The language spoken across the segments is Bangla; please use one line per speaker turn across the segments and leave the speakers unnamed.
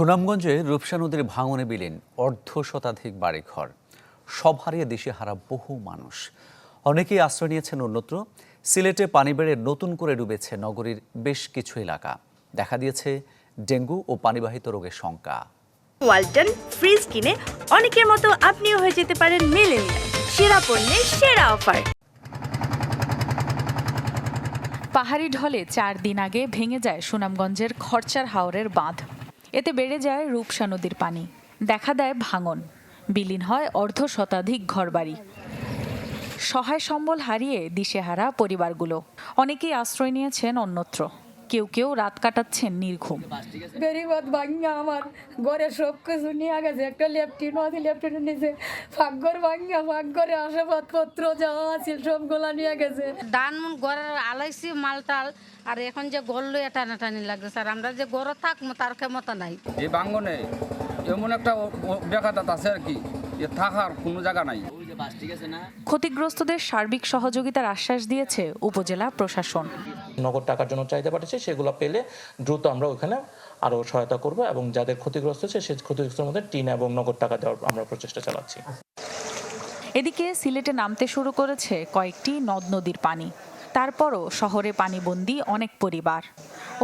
সুনামগঞ্জে রূপসা নদীর ভাঙনে বিলীন অর্ধ শতাধিক বাড়িঘর। সব হারিয়ে দেশে হারা বহু মানুষ। অনেকেই আশ্রয় নিয়েছেন অন্যত্র। সিলেটে পানি বেড়ে নতুন করে ডুবেছে নগরীর বেশ কিছু এলাকা। দেখা দিয়েছে ডেঙ্গু ও পানিবাহিত রোগের শঙ্কা।
ওয়ালটন ফ্রিজ কিনে অনেকের মতো আপনিও হয়ে যেতে পারেন মেলেনিয়া সেরা পণ্যের সেরা অফার।
পাহাড়ি ঢলে চার দিন আগে ভেঙে যায় সুনামগঞ্জের খরচার হাওরের বাঁধ। এতে বেড়ে যায় রূপসা নদীর পানি। দেখা দেয় ভাঙন। বিলীন হয় অর্ধ শতাধিক ঘরবাড়ি। সহায় সম্বল হারিয়ে দিশেহারা পরিবারগুলো। অনেকেই আশ্রয় নিয়েছেন অন্যত্র। কেউ কেউ রাত কাটাচ্ছেন নির্ঘুম।
বেরিবাদ ভাঙ্গা আমার ঘরে সব কিছু নিয়ে গেছে। একটা ল্যাপটিন আছে ল্যাপটিনের নিচে ফাঁকঘর ভাঙ্গা ফাঁকঘরে আসবাবপত্র যা আছে সবগুলা নিয়ে গেছে।
মুন ঘরের আলাইছি মালটাল আর এখন যে গল্লো টানাটানি লাগছে আর আমরা যে গড় থাকব তার ক্ষমতা নাই।
এই বাঙ্গনে এমন একটা ব্যাঘাত আছে আর কি। থাকার কোনো জায়গা নাই।
ক্ষতিগ্রস্তদের সার্বিক সহযোগিতার আশ্বাস দিয়েছে উপজেলা প্রশাসন।
নগদ টাকার জন্য চাহিদা পাঠিয়েছে সেগুলো পেলে দ্রুত আমরা ওখানে আরও সহায়তা করব এবং যাদের ক্ষতিগ্রস্ত হচ্ছে সেই ক্ষতিগ্রস্তের মধ্যে টিন এবং নগদ টাকা দেওয়ার আমরা প্রচেষ্টা চালাচ্ছি।
এদিকে সিলেটে নামতে শুরু করেছে কয়েকটি নদ নদীর পানি। তারপরও শহরে পানিবন্দী অনেক পরিবার।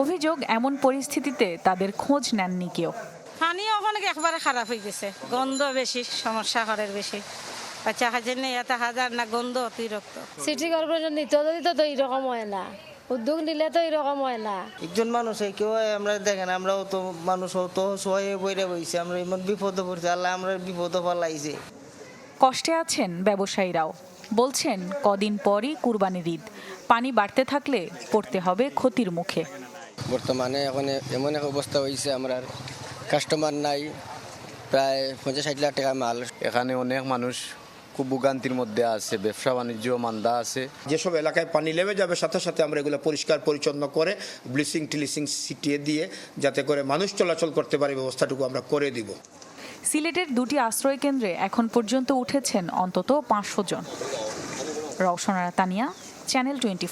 অভিযোগ এমন পরিস্থিতিতে তাদের খোঁজ নেননি কেউ।
পানি ওখানে একবারে খারাপ হয়ে গেছে। গন্ধ বেশি সমস্যা ঘরের বেশি। বাচ্চা খাচ্ছে নেই এত হাজার না গন্ধ অতিরিক্ত।
সিটি কর্পোরেশন নিতে দিতে তো এইরকম হয় না। উদ্যোগ নিলে তো এইরকম হয় না।
একজন মানুষ কেউ আমরা দেখেন আমরাও তো মানুষ তো সহায় বইরে বইছে আমরা এমন বিপদে পড়ছি আল্লাহ আমরা বিপদ পালাইছে
কষ্টে আছেন ব্যবসায়ীরাও। বলছেন কদিন পরই কুরবানির ঈদ। পানি বাড়তে থাকলে পড়তে হবে ক্ষতির মুখে।
বর্তমানে এখন এমন এক অবস্থা হয়েছে আমরা কাস্টমার নাই প্রায় পঞ্চাশ ষাট লাখ টাকা মাল।
এখানে অনেক মানুষ খুব ভোগান্তির মধ্যে আছে ব্যবসা বাণিজ্য মান্দা আছে।
যেসব এলাকায় পানি নেমে যাবে সাথে সাথে আমরা এগুলো পরিষ্কার পরিচ্ছন্ন করে ব্লিচিং টিলিচিং ছিটিয়ে দিয়ে যাতে করে মানুষ চলাচল করতে পারে ব্যবস্থাটুকু আমরা করে দিব।
সিলেটের দুটি আশ্রয় কেন্দ্রে এখন পর্যন্ত উঠেছেন অন্তত পাঁচশো জন। Roshanara Tania channel twenty